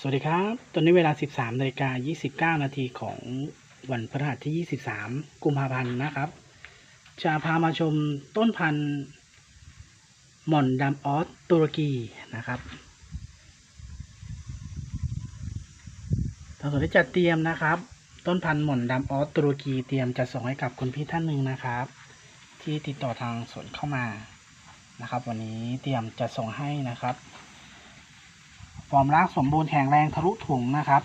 สวัสดีครับ ตอนนี้เวลา 13นาฬิกา29 นาทีของวันพฤหัสที่ 23 กุมภาพันธ์นะครับ จะพามาชมต้นพันธุ์หม่อนดำออสตุรกีนะครับทางสวนได้จัดเตรียมนะครับ ต้นพันธุ์หม่อนดำออสตุรกีเตรียมจะส่งให้กับคุณพี่ท่านหนึ่งนะครับ ที่ติดต่อทางสวนเข้ามานะครับ วันนี้เตรียมจะส่งให้นะครับ ฟอร์มรากสมบูรณ์แข็งแรงทะลุถุงนะครับ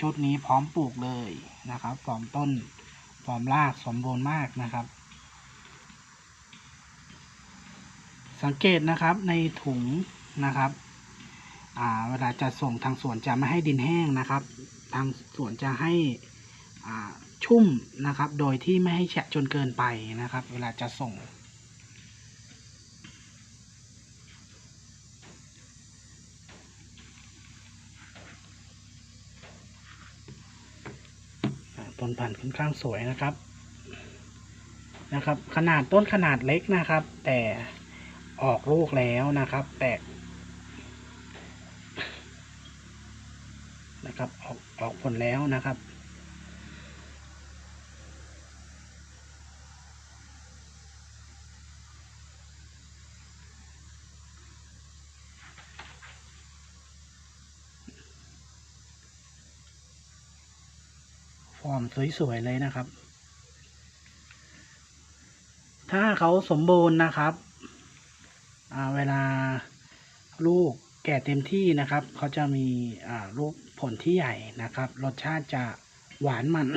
ชุดนี้พร้อมปลูกเลยนะครับ ฟอร์มต้น ฟอร์มรากสมบูรณ์มากนะครับ สังเกตนะครับในถุงนะครับเวลาจะส่งทางสวนจะไม่ให้ดินแห้งนะครับ ทางสวนจะให้ชุ่มนะครับ โดยที่ไม่ให้แฉะจนเกินไปนะครับ เวลาจะส่ง ต้นพันธุ์ค่อนข้างสวยนะครับนะครับ ขนาดต้นขนาดเล็กนะครับ แต่ออกลูกแล้วนะครับ แตกนะครับออกออกผลแล้วนะครับ ฟอร์มสวยๆเลยนะครับ ถ้าเขาสมบูรณ์นะครับเวลาลูกแก่เต็มที่นะครับเขาจะมีลูกผลที่ใหญ่นะครับ รสชาติจะหวานมัน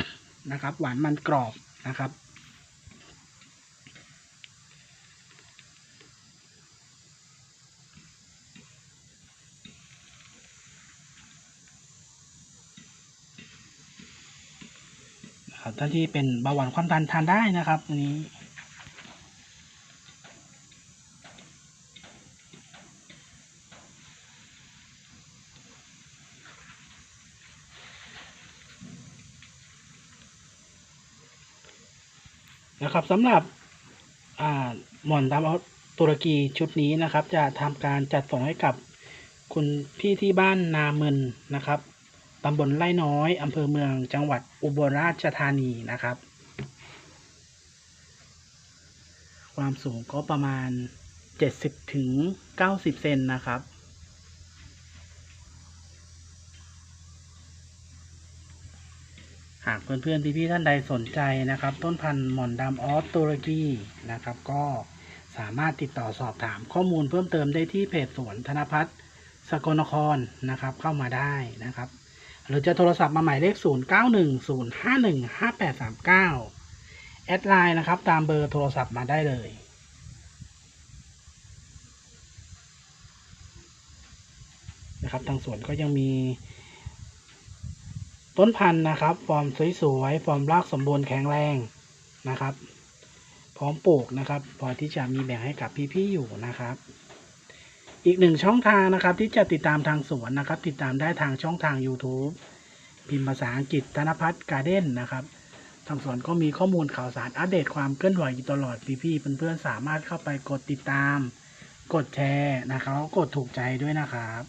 นะครับ หวานมันกรอบนะครับ นะครับท่านที่เป็นเบาหวานความดันทานได้นะครับอันนี้นะครับสำหรับหมอนดำเอาตุรกีชุดนี้นะครับ จะทำการจัดส่งให้กับคุณพี่ที่บ้านนาเมินนะครับ ตำบลไร่น้อยอำเภอเมืองจังหวัดอุบลราชธานีนะครับ ความสูงก็ประมาณ 70ถึง90 เซนนะครับ หากเพื่อนๆพี่ๆท่านใดสนใจนะครับ ต้นพันธุ์หม่อนดำออสตุรกีนะครับ ก็สามารถติดต่อสอบถามข้อมูลเพิ่มเติมได้ที่เพจสวนธนพัฒน์สกลนครนะครับเข้ามาได้นะครับ หรือจะโทรศัพท์มาหมายเลข 0 9 1 0 5 1 5 8 3 9 แอดไลน์นะครับ ตามเบอร์โทรศัพท์มาได้เลย นะครับ ทางสวนก็ยังมี ต้นพันธุ์นะครับ ฟอร์มสวยๆ ฟอร์มรากสมบูรณ์แข็งแรงนะครับ พร้อมปลูกนะครับ พอที่จะมีแบ่งให้กับพี่ๆอยู่นะครับ อีกหนึ่งช่องทางนะครับ ที่จะติดตามทางสวนนะครับ ติดตามได้ทางช่องทาง YouTube พิมพ์ภาษาอังกฤษธนพัฒน์การ์เด้นนะครับ ทางสวนก็มีข้อมูลข่าวสารอัปเดตความเคลื่อนไหวอยู่ตลอดพี่ๆเพื่อนๆสามารถเข้าไปกดติดตาม กดแชร์นะครับแล้วกดถูกใจด้วยนะครับ